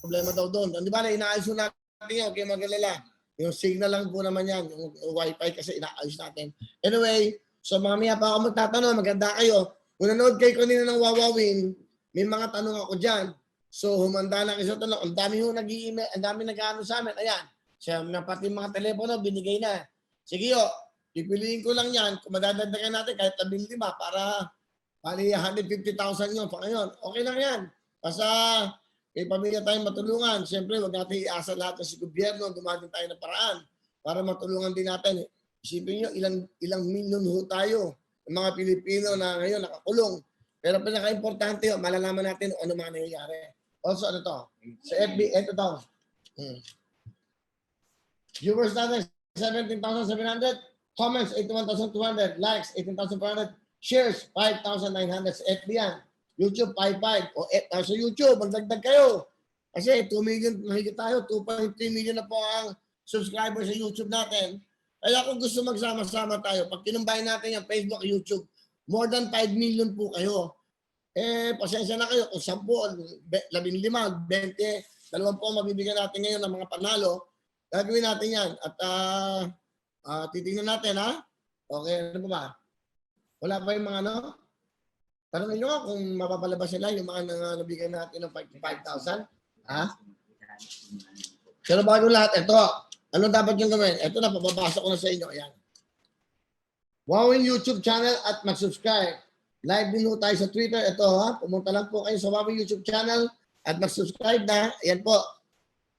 problema daw doon. Di ba na inaayos ko natin yan, okay magalala. Yung signal lang po naman yan, yung, wifi kasi inaayos natin. Anyway, so mamaya pa ako magtatanong, maganda kayo. Kung nanood kayo kanina ng Wawawin, may mga tanong ako dyan. So humanda na kayo sa tanong. Ang dami yung nag-email, ang dami nag-ano sa amin. Ayan, siya na pati mga telepono, binigay na. Sige yo, pipiliin ko lang yan. Kung madadagdagan natin kahit 15 para Bali, 150,000 yun pa ngayon. Okay lang yan. Basta may pamilya tayong matulungan. Siyempre, wag natin iasa lahat sa gobyerno. Dumating tayo ng paraan para matulungan din natin. Isipin nyo, ilang, ilang milyon ho tayo ng mga Pilipino na ngayon nakakulong. Pero pinaka-importante yun, malalaman natin ano mga nangyayari. Also, ano to? Sa FB, ito to. Hmm. Viewers natin, 17,700. Comments, 81,200. Likes, 18,400 shares, 5,900 sa FB yan. YouTube, 5,500. O eh, ah, sa YouTube, magdagdag kayo. Kasi 2 million, mahigit tayo, 2.3 million na po ang subscribers sa YouTube natin. Kaya kung gusto magsama-sama tayo, pag kinumbay natin yung Facebook, YouTube, more than 5 million po kayo. Eh, pasensya na kayo kung 10, 15, 20, dalawang po mabibigyan natin ngayon ng mga panalo. Gagawin natin yan. At ah ah, titingnan natin, ha? Okay, ano pa ba? Wala pa yung mga ano? Tanongin nyo nga kung mapapalabas nila yung mga nang nabigyan natin ng 5,000. Ha? Pero bago lahat, ito. Ano dapat yung gawin? Ito na, papabasa ko na sa inyo. Ayan. Wowin YouTube channel at mag-subscribe. Live din tayo sa Twitter. Ito ha, pumunta lang po kayo sa Wowin YouTube channel at mag-subscribe na. Ayan po.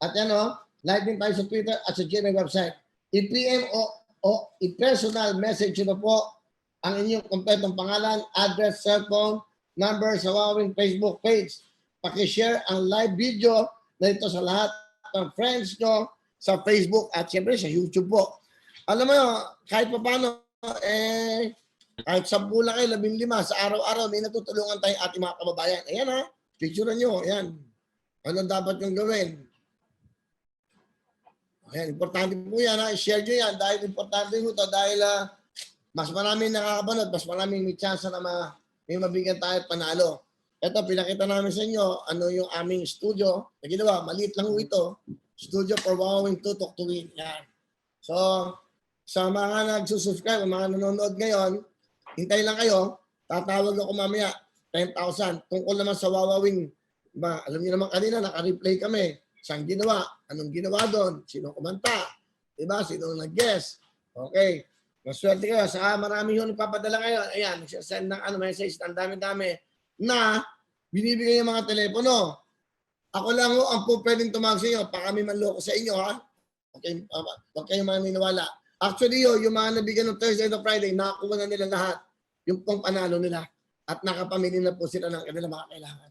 At yan o, live din tayo sa Twitter at sa GMA website. I-PM o, o i-personal message nyo po ang inyong kompletong pangalan, address, cellphone, number sa Wowin Facebook page. Pakishare ang live video na ito sa lahat ng friends nyo sa Facebook at siyempre sa YouTube po. Alam mo, kahit pa paano, eh, kahit sa lang kayo, labing lima, sa araw-araw, may natutulungan tayong ating mga kababayan. Ayan ha, picture nyo, ayan. Ano dapat yung gawin? Ayan, importante po yan ha, i-share nyo yan dahil importante po ito dahil ah, mas maraming nakakabanod, mas maraming may chance na ma, may mabigyan tayo panalo. Ito, pinakita namin sa inyo, ano yung aming studio. Na ginawa, maliit lang ito. Studio for Wowing Tutok to Win. Yan. So, sa mga nagsusubscribe, mga nanonood ngayon, hintay lang kayo, tatawag ako mamaya, 10,000. Tungkol naman sa Wowing, ba, alam niyo naman kanina, naka-replay kami. Saan ginawa? Anong ginawa doon? Sino kumanta? Diba? Sino nag-guest? Okay. Maswerte kayo. Sa marami yung nagpapadala ngayon. Ayan, nagsasend ng ano, message. Ang dami-dami na binibigay yung mga telepono. Ako lang ho ang po pwedeng tumawag sa inyo. Pa kami manloko sa inyo, ha? Okay, uh, huwag kayong maniniwala. Actually, yo, yung mga nabigyan ng Thursday to Friday, nakakuha na nila lahat yung pong panalo nila. At nakapamili na po sila ng kanilang mga kailangan.